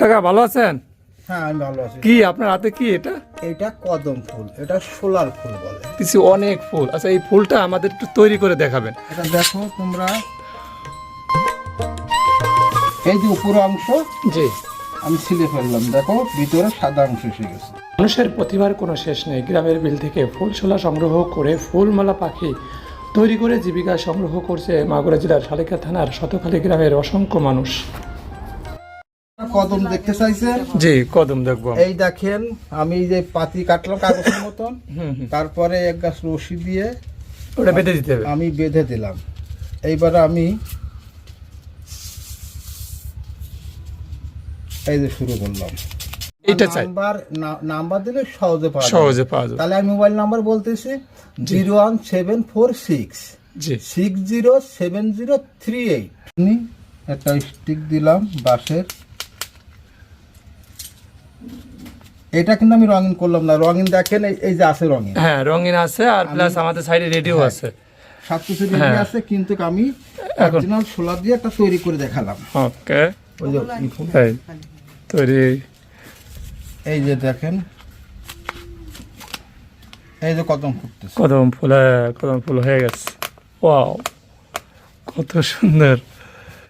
কাকা ভালো আছেন? হ্যাঁ আমি ভালো আছি। কি আপনার হাতে কি এটা? এটা কদম ফুল এটা সোলার ফুল বলে। কিছু অনেক ফুল। আচ্ছা এই ফুলটা আমাদের একটু তৈরি করে দেখাবেন। এটা দেখো তোমরা। এই যে উপর অংশ জি। আমি ছিলে ফেললাম দেখো ভিতরে সাদা অংশ এসে গেছে। মানুষের প্রতিভার কোনো শেষ নেই। গ্রামের বিল থেকে ফুল ফুলশোলা সংগ্রহ করে ফুলমালা পাখি তৈরি করে জীবিকা সংগ্রহ করছে মাগুরা জেলার শালিকা থানার শতখালী গ্রামের অসংখ্য মানুষ। কদম দেখতে চাইছেন জি কদম দেখব এই দেখেন আমি যে পাতি কাটলাম কাগজের মতন তারপরে এক গাছ রশি দিয়ে ওটা বেঁধে দিতে হবে। আমি বেঁধে দিলাম। এইবার আমি এই যে শুরু করলাম। চাই। নাম্বার নাম্বার দিলে সহজে পাওয়া। সহজে পাওয়া যাবে। তাহলে আমি মোবাইল নাম্বার বলতেছি zero one seven four six. Six zero seven zero three eight. একটা স্টিক দিলাম বাঁশের। এটা কিন্তু আমি রঙিন করলাম না। রঙিন দেখেন এই- যে আছে রঙিন। হ্যাঁ রঙিন আছে আর প্লাস আমাদের সাইডে রেডিও আছে। সব কিছু রেডি হ্যাঁ। আছে কিন্তু আমি অরিজিনাল সোলার দিয়ে একটা তৈরি করে দেখালাম। ওকে তৈরি। এই যে দেখেন এই যে কদম ফুটতেছে। কদম ফুল হ্যাঁ, কদম ফুল হয়ে গেছে। ওয়াও কত সুন্দর।